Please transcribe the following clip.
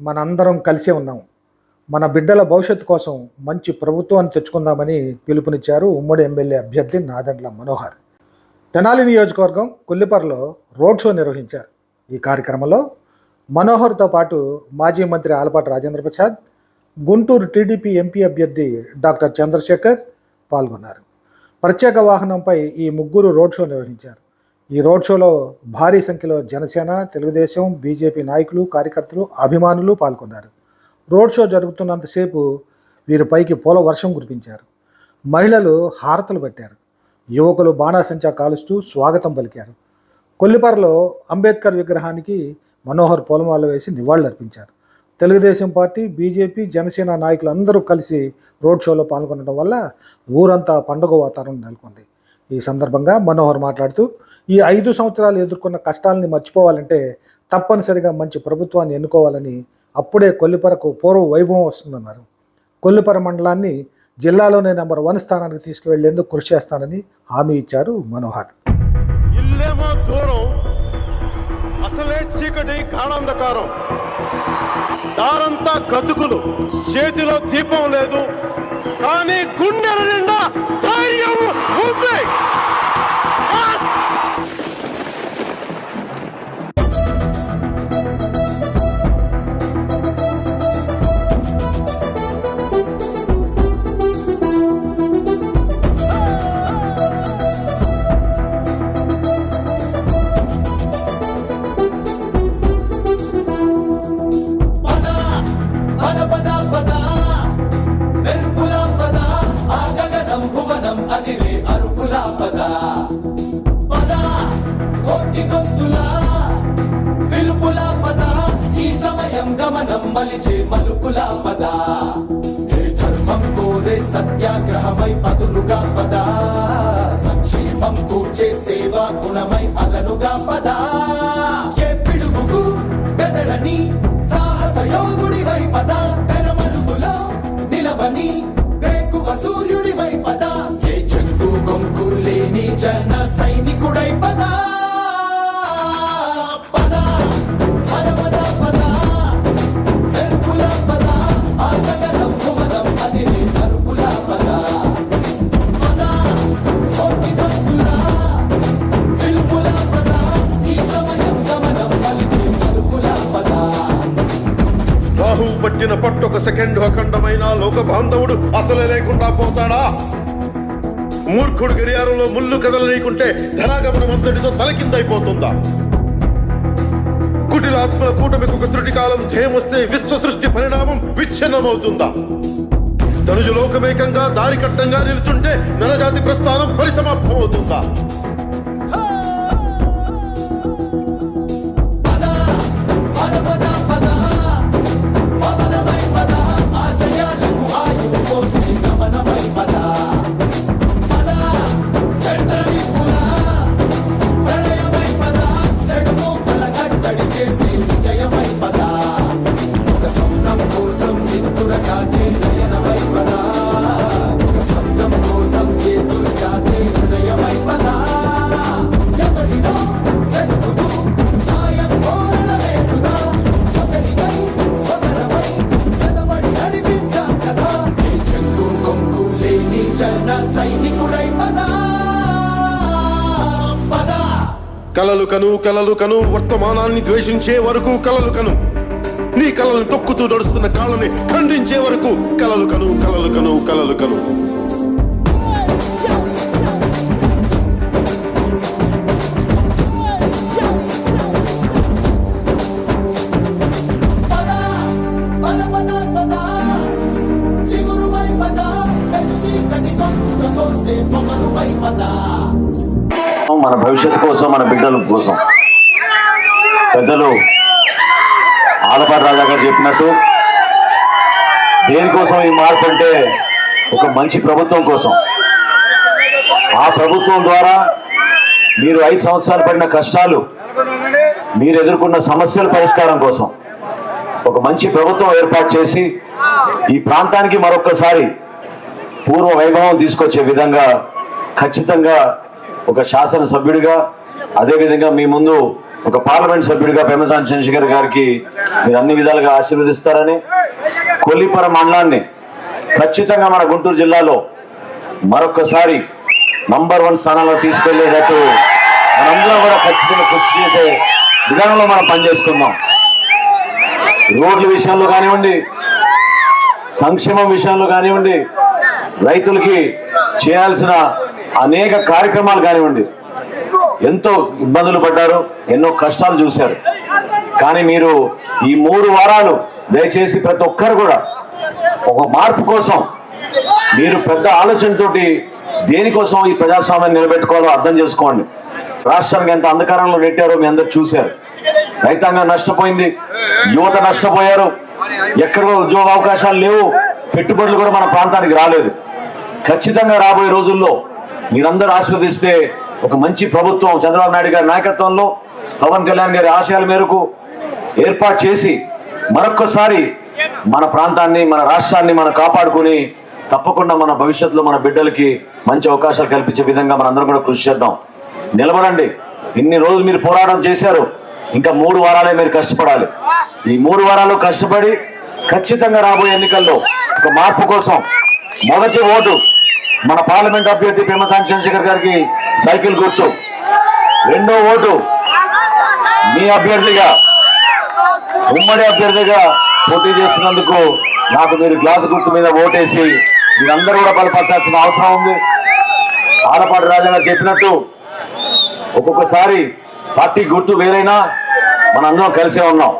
మనందరం కలిసే ఉన్నాం. మన బిడ్డల భవిష్యత్తు కోసం మంచి ప్రభుత్వాన్ని తెచ్చుకుందామని పిలుపునిచ్చారు ఉమ్మడి ఎమ్మెల్యే అభ్యర్థి నాదెండ్ల మనోహర్. తెనాలి నియోజకవర్గం కొల్లిపరలో రోడ్ షో నిర్వహించారు. ఈ కార్యక్రమంలో మనోహర్తో పాటు మాజీ మంత్రి ఆలపాటి రాజేంద్ర ప్రసాద్ గుంటూరు టీడీపీ ఎంపీ అభ్యర్థి డాక్టర్ చంద్రశేఖర్ పాల్గొన్నారు. ప్రత్యేక వాహనంపై ఈ ముగ్గురు రోడ్ షో నిర్వహించారు. ఈ రోడ్ షోలో భారీ సంఖ్యలో జనసేన తెలుగుదేశం బీజేపీ నాయకులు కార్యకర్తలు అభిమానులు పాల్గొన్నారు. రోడ్ షో జరుగుతున్నంతసేపు వీరిపైకి పూల వర్షం కురిపించారు. మహిళలు హారతలు పెట్టారు. యువకులు బాణాసంచా కాలుస్తూ స్వాగతం పలికారు. కొల్లిపరలో అంబేద్కర్ విగ్రహానికి మనోహర్ పూలమాల వేసి నివాళులర్పించారు. తెలుగుదేశం పార్టీ బీజేపీ జనసేన నాయకులు అందరూ కలిసి రోడ్ షోలో పాల్గొనడం వల్ల ఊరంతా పండుగ వాతావరణం నెలకొంది. ఈ సందర్భంగా మనోహర్ మాట్లాడుతూ ఈ ఐదు సంవత్సరాలు ఎదుర్కొన్న కష్టాలని మర్చిపోవాలంటే తప్పనిసరిగా మంచి ప్రభుత్వాన్ని ఎన్నుకోవాలని అప్పుడే కొల్లిపరకు పూర్వ వైభవం వస్తుందన్నారు. కొల్లిపర మండలాన్ని జిల్లాలోనే నెంబర్ వన్ స్థానానికి తీసుకువెళ్ళేందుకు కృషి చేస్తానని హామీ ఇచ్చారు మనోహర్. ఇల్లేమో దూరం అసలే చీకటి గాఢాంధకారం. దారంతా గతుకులు చేతిలో దీపం లేదు కానీ గుండెల నిండా ధైర్యం ఉంది. గమనం మలిచే మలుపుల పద ఏ ధర్మం కోరే సత్యాగ్రహమై పదులుగా పద సంక్షేమం కూర్చే సేవా గుణమై అదనుగా పద ఏ పిడుగుకు బెదరని సాహస యోధుడివై పద? తెరమరుగులో నిలవని వేకువ సూర్యుడివై పద? ఏ చెంగు కొంకు లేని జన సైనికుడై పద పద రాహు పట్టిన పట్టొక సెకండ్ అఖండమైన లోక బాంధవుడు అసలే లేకుండా పోతాడా? మూర్ఖుడు గడియారంలో ముళ్ళు కదలనీయకుంటే ధనాగమనం అంతటితో తలకిందైపోతుందా కుటిలాత్మల కూటమికి ఒక త్రుటి కాలం జయమొస్తే విశ్వ సృష్టి పరిణామం విచ్ఛిన్నమవుతుందా? ధనుజు లోకమేకంగా దారి కట్టంగా నిలుచుంటే నరజాతి ప్రస్థానం పరిసమాప్తమవుతుందా? కలలు కను కలలు కను వర్తమానాన్ని ద్వేషించే వరకు కలలు కను. నీ కలల్ని తొక్కుతూ నడుస్తున్న కాళ్ళని ఖండించే వరకు కలలు కను కలలు కను కలలు కను. పద పద పద పద. మన భవిష్యత్తు కోసం మన బిడ్డల కోసం. పెద్దలు ఆలపాటి రాజా గారు చెప్పినట్టు దేనికోసం ఈ మార్పు అంటే ఒక మంచి ప్రభుత్వం కోసం. ఆ ప్రభుత్వం ద్వారా మీరు ఐదు సంవత్సరాలు పడిన కష్టాలు మీరు ఎదుర్కొన్న సమస్యల పరిష్కారం కోసం ఒక మంచి ప్రభుత్వం ఏర్పాటు చేసి ఈ ప్రాంతానికి మరొకసారి పూర్వ వైభవం తీసుకొచ్చే విధంగా ఖచ్చితంగా ఒక శాసనసభ్యుడిగా అదేవిధంగా మీ ముందు ఒక పార్లమెంట్ సభ్యుడిగా పెమసాని చంద్రశేఖర్ గారికి మీరు అన్ని విధాలుగా ఆశీర్వదిస్తారని కొల్లిపర మండలాన్ని ఖచ్చితంగా మన గుంటూరు జిల్లాలో మరొకసారి నంబర్ వన్ స్థానంలో తీసుకెళ్ళేటట్టు మనందరం కూడా ఖచ్చితంగా కృషి చేసే విధానంలో మనం పనిచేసుకుందాం. రోడ్ల విషయంలో కానివ్వండి సంక్షేమం విషయంలో కానివ్వండి రైతులకి చేయాల్సిన అనేక కార్యక్రమాలు కానివ్వండి. ఎంతో ఇబ్బందులు పడ్డారు ఎన్నో కష్టాలు చూశారు. కానీ మీరు ఈ మూడు వారాలు దయచేసి ప్రతి ఒక్కరు కూడా ఒక మార్పు కోసం మీరు పెద్ద ఆలోచనతోటి దేనికోసం ఈ ప్రజాస్వామ్యం నిలబెట్టుకోవాలో అర్థం చేసుకోండి. రాష్ట్రానికి ఎంత అంధకారంలో నెట్టారో మీ అందరు చూశారు. రైతాంగం నష్టపోయింది యువత నష్టపోయారు ఎక్కడ ఉద్యోగ అవకాశాలు లేవు పెట్టుబడులు కూడా మన ప్రాంతానికి రాలేదు. ఖచ్చితంగా రాబోయే రోజుల్లో మీరందరూ ఆశీర్వదిస్తే ఒక మంచి ప్రభుత్వం చంద్రబాబు నాయుడు గారి నాయకత్వంలో పవన్ కళ్యాణ్ గారి ఆశయాల మేరకు ఏర్పాటు చేసి మరొక్కసారి మన ప్రాంతాన్ని మన రాష్ట్రాన్ని మనం కాపాడుకుని తప్పకుండా మన భవిష్యత్తులో మన బిడ్డలకి మంచి అవకాశాలు కల్పించే విధంగా మనందరం కూడా కృషి చేద్దాం. నిలబడండి. ఇన్ని రోజులు మీరు పోరాటం చేశారు. ఇంకా మూడు వారాలే మీరు కష్టపడాలి. ఈ మూడు వారాలు కష్టపడి ఖచ్చితంగా రాబోయే ఎన్నికల్లో ఒక మార్పు కోసం మొదటి ఓటు మన పార్లమెంట్ అభ్యర్థి పెమ్మసాని చంద్రశేఖర్ గారికి సైకిల్ గుర్తు. రెండో ఓటు మీ అభ్యర్థిగా ఉమ్మడి అభ్యర్థిగా పోటీ చేస్తున్నందుకు నాకు మీరు గ్లాసు గుర్తు మీద ఓటేసి మీరందరూ కూడా బలపరచాల్సిన అవసరం ఉంది. ఆలపాటి రాజా చెప్పినట్టు ఒక్కొక్కసారి పార్టీ గుర్తు వేరైనా మనందరం కలిసే ఉన్నాం.